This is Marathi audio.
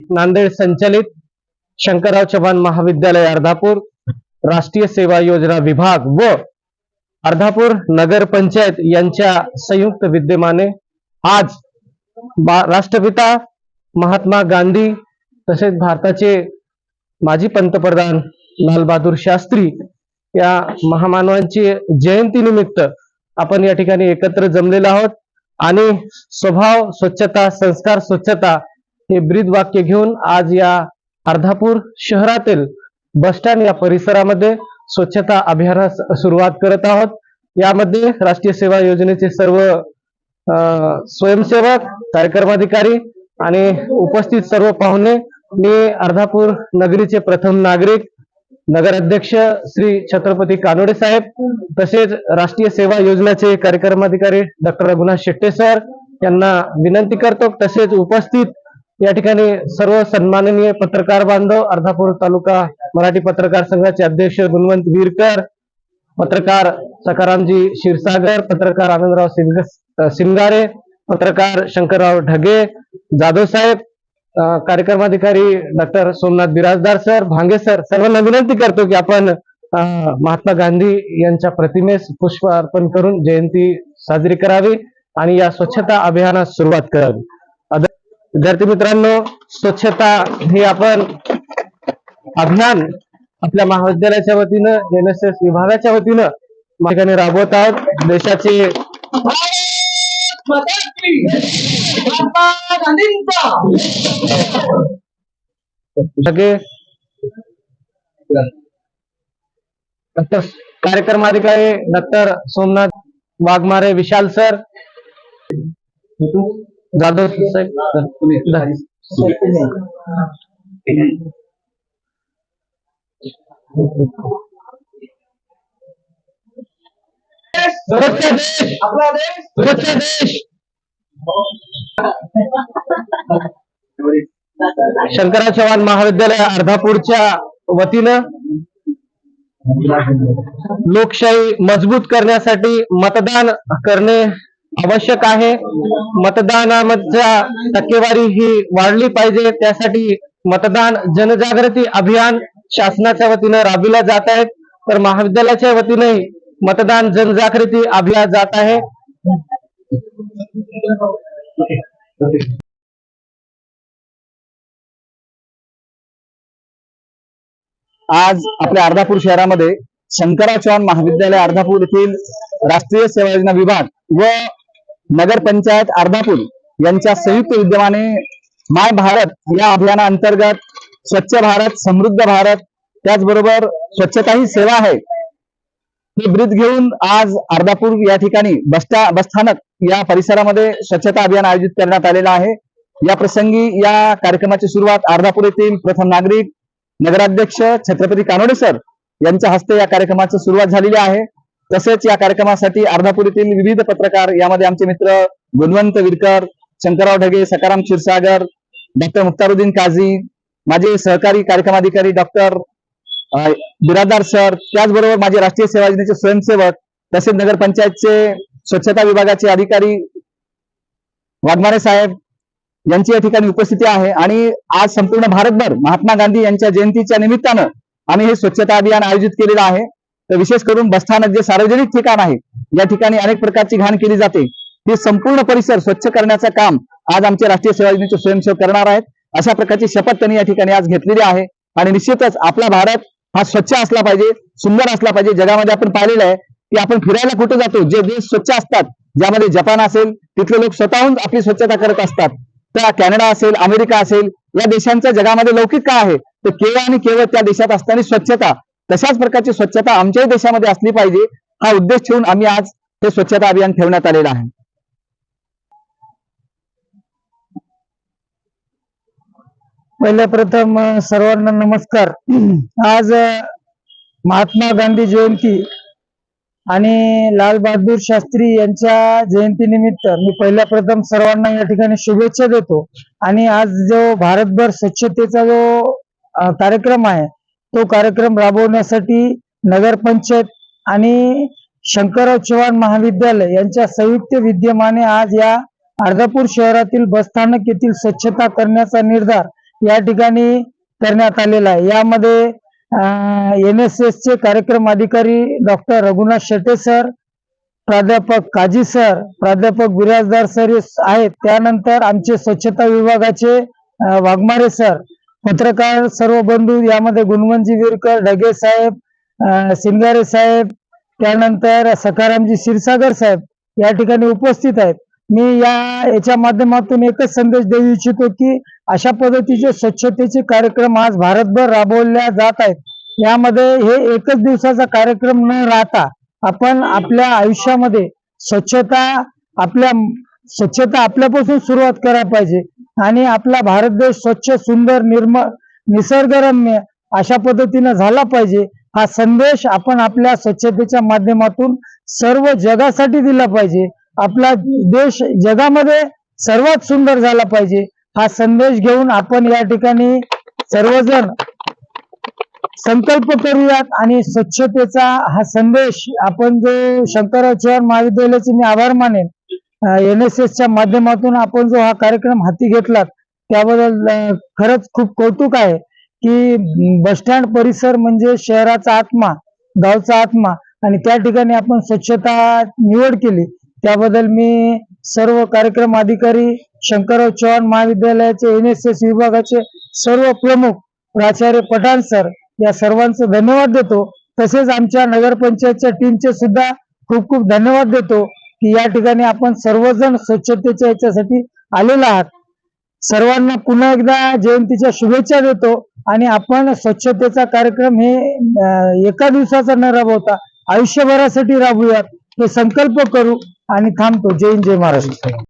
नांदेड संचलित शंकरराव चव्हाण महाविद्यालय अर्धापूर राष्ट्रीय सेवा योजना विभाग व अर्धापूर नगर पंचायत यांच्या संयुक्त विद्यमाने आज राष्ट्रपिता महात्मा गांधी तसेच भारताचे माजी पंतप्रधान लालबहादूर शास्त्री या महामानवांची जयंती निमित्त आपण या ठिकाणी एकत्र जमलेलो आहोत. आणि स्वभाव स्वच्छता संस्कार स्वच्छता हे ब्रीद वाक्य घेऊन आज या अर्धापूर शहरातील बसस्टँड या परिसरामध्ये स्वच्छता अभियानास सुरुवात करत आहोत. यामध्ये राष्ट्रीय सेवा योजनेचे सर्व अं, स्वयंसेवक कार्यक्रमाधिकारी आणि उपस्थित सर्व पाहुणे मी अर्धापूर नगरीचे प्रथम नागरिक नगराध्यक्ष श्री छत्रपती कानोडे साहेब तसेच राष्ट्रीय सेवा योजनेचे कार्यक्रमाधिकारी डॉक्टर रघुनाथ शेट्टे सर यांना विनंती करतो. तसेच उपस्थित या ठिकाणी सर्व सन्माननीय पत्रकार बांधव अर्धापूर तालुका मराठी पत्रकार संघाचे अध्यक्ष गुणवंत वीरकर पत्रकार सकारामजी क्षीरसागर पत्रकार आनंदराव सिंगारे पत्रकार शंकरराव ढगे जाधव साहेब कार्यक्रमाधिकारी doctor Somnath Birajdar sir Bhange sir सर्वांना विनंती करतो की आपण महात्मा गांधी यांच्या प्रतिमेस पुष्प अर्पण करून जयंती साजरी करावी आणि या स्वच्छता अभियानास सुरुवात करावी. विद्यार्थी मित्रांनो स्वच्छता हे आपण अभियान आपल्या महाविद्यालयाच्या वतीनं एनएसएस विभागाच्या वतीनं ठिकाणी राबवत आहोत. देशाचे कार्यक्रम अधिकारी डॉक्टर सोमनाथ वाघमारे विशाल सर. जाधव साहेब स्वच्छ देश चव्हाण महाविद्यालय अर्धापूरच्या वतीनं लोकशाही मजबूत करण्यासाठी मतदान करणे आवश्यक आहे. मतदानामधच्या टक्केवारी ही वाढली पाहिजे. त्यासाठी मतदान जनजागृती अभियान शासनाच्या वतीनं राबविल्या जात आहेत तर महाविद्यालयाच्या वतीनंही मतदान जनजागृती अभियान जात आहे. आज आपल्या अर्धापूर शहरामध्ये शंकरराव महाविद्यालय अर्धापूर येथील राष्ट्रीय सेवा योजना विभाग व नगर पंचायत अर्धापूर यांच्या संयुक्त विद्यमाने माय भारत या अभियानाअंतर्गत स्वच्छ भारत समृद्ध भारत त्याचबरोबर स्वच्छता ही सेवा आहे. हे ब्रीद घेऊन आज अर्धापूर या ठिकाणी बसस्टा बसस्थानक या परिसरामध्ये स्वच्छता अभियान आयोजित करण्यात आलेलं आहे. या प्रसंगी या कार्यक्रमाची सुरुवात अर्धापूर येथील प्रथम नागरिक नगराध्यक्ष छत्रपती कानोडे सर यांच्या हस्ते या कार्यक्रमाची सुरुवात झालेली आहे. तसेच या कार्यक्रमासाठी अर्धापूर येथील विविध पत्रकार यामध्ये आमचे मित्र गुणवंत विरकर शंकरराव ढगे सकाराम क्षीरसागर डॉक्टर मुख्तारुद्दीन काझी माझे सहकारी कार्यक्रमाधिकारी डॉक्टर बिरादार सर त्याचबरोबर माझे राष्ट्रीय सेवा योजनेचे स्वयंसेवक तसेच नगरपंचायतचे स्वच्छता विभागाचे अधिकारी वाघमारे साहेब यांची या ठिकाणी उपस्थिती आहे. आणि आज संपूर्ण भारतभर महात्मा गांधी यांच्या जयंतीच्या निमित्तानं आम्ही हे स्वच्छता अभियान आयोजित केलेलं आहे. तर विशेष करून बसस्थानक जे सार्वजनिक ठिकाण आहे या ठिकाणी अनेक प्रकारची घाण केली जाते. हे संपूर्ण परिसर स्वच्छ करण्याचं काम आज आमचे राष्ट्रीय सेवा योजनेचे स्वयंसेवक करणार आहेत. अशा प्रकारची शपथ त्यांनी या ठिकाणी आज घेतलेली आहे. आणि निश्चितच आपला भारत हा स्वच्छ असला पाहिजे सुंदर असला पाहिजे. जगामध्ये आपण पाहिलेलं आहे की आपण फिरायला कुठे जातो? जे देश स्वच्छ असतात ज्यामध्ये जपान असेल तिथले लोक स्वतःहून आपली स्वच्छता करत असतात. त्या कॅनडा असेल अमेरिका असेल या देशांच्या जगामध्ये लौकिक काय आहे? तर केवळ आणि केवळ त्या देशात असताना स्वच्छता. तशाच प्रकारची स्वच्छता आमच्याही देशामध्ये असली पाहिजे हा उद्देश ठेवून आम्ही आज हे स्वच्छता अभियान ठेवण्यात आलेलं आहे. पहिल्या प्रथम सर्वांना नमस्कार. आज महात्मा गांधी जयंती आणि लाल बहादूर शास्त्री यांच्या जयंतीनिमित्त मी पहिल्या प्रथम सर्वांना या ठिकाणी शुभेच्छा देतो. आणि आज जो भारतभर स्वच्छतेचा जो कार्यक्रम आहे तो कार्यक्रम राबवण्यासाठी नगरपंचायत आणि शंकरराव चव्हाण महाविद्यालय यांच्या संयुक्त विद्यमाने आज या अर्धापूर शहरातील बसस्थानक येथील स्वच्छता करण्याचा निर्धार या ठिकाणी करण्यात आलेला आहे. यामध्ये एन एस एस चे कार्यक्रम अधिकारी डॉक्टर रघुनाथ शेटे सर प्राध्यापक काजी सर प्राध्यापक बिराजदार सर आहेत. त्यानंतर आमचे स्वच्छता विभागाचे वाघमारे सर पत्रकार सर्व बंधू यामध्ये गुणवंतजी विरकर ढगे साहेब सिंगारे साहेब त्यानंतर सखारामजी क्षीरसागर साहेब या ठिकाणी उपस्थित आहेत. मी या याच्या माध्यमातून एकच संदेश देऊ इच्छितो की अशा पद्धतीचे स्वच्छतेचे कार्यक्रम आज भारतभर राबवल्या जात आहेत. यामध्ये हे एकच दिवसाचा कार्यक्रम न राहता आपण आपल्या आयुष्यामध्ये स्वच्छता आपल्या स्वच्छता आपल्यापासून सुरुवात करायला पाहिजे. आणि आपला भारत देश स्वच्छ सुंदर निर्मळ निसर्गरम्य अशा पद्धतीनं झाला पाहिजे हा संदेश आपण आपल्या स्वच्छतेच्या माध्यमातून सर्व जगासाठी दिला पाहिजे. आपला देश जगामध्ये सर्वात सुंदर झाला पाहिजे हा संदेश घेऊन आपण या ठिकाणी सर्वजण संकल्प करूयात आणि स्वच्छतेचा हा संदेश आपण जो शंकरराव चव्हाण महाविद्यालयाचे मी आभार मानेन एन एस एसच्या माध्यमातून आपण जो हा कार्यक्रम हाती घेतला त्याबद्दल खरंच खूप कौतुक आहे की बस स्टँड परिसर म्हणजे शहराचा आत्मा गावचा आत्मा आणि त्या ठिकाणी आपण स्वच्छता निवड केली. त्याबद्दल मी सर्व कार्यक्रम अधिकारी शंकरराव चव्हाण महाविद्यालयाचे एन एस एस विभागाचे सर्व प्रमुख प्राचार्य पठाण सर या सर्वांचं धन्यवाद देतो. तसेच आमच्या नगरपंचायतच्या टीमचे सुद्धा खूप खूप धन्यवाद देतो. की या ठिकाणी आपण सर्वजण स्वच्छतेच्या याच्यासाठी आलेलो आहात. सर्वांना पुन्हा एकदा जयंतीच्या शुभेच्छा देतो आणि आपण स्वच्छतेचा कार्यक्रम हे एका दिवसाचा न राबवता आयुष्यभरासाठी राबूयात हे संकल्प करू आणि थांबतो. जय हिंद जय महाराष्ट्र.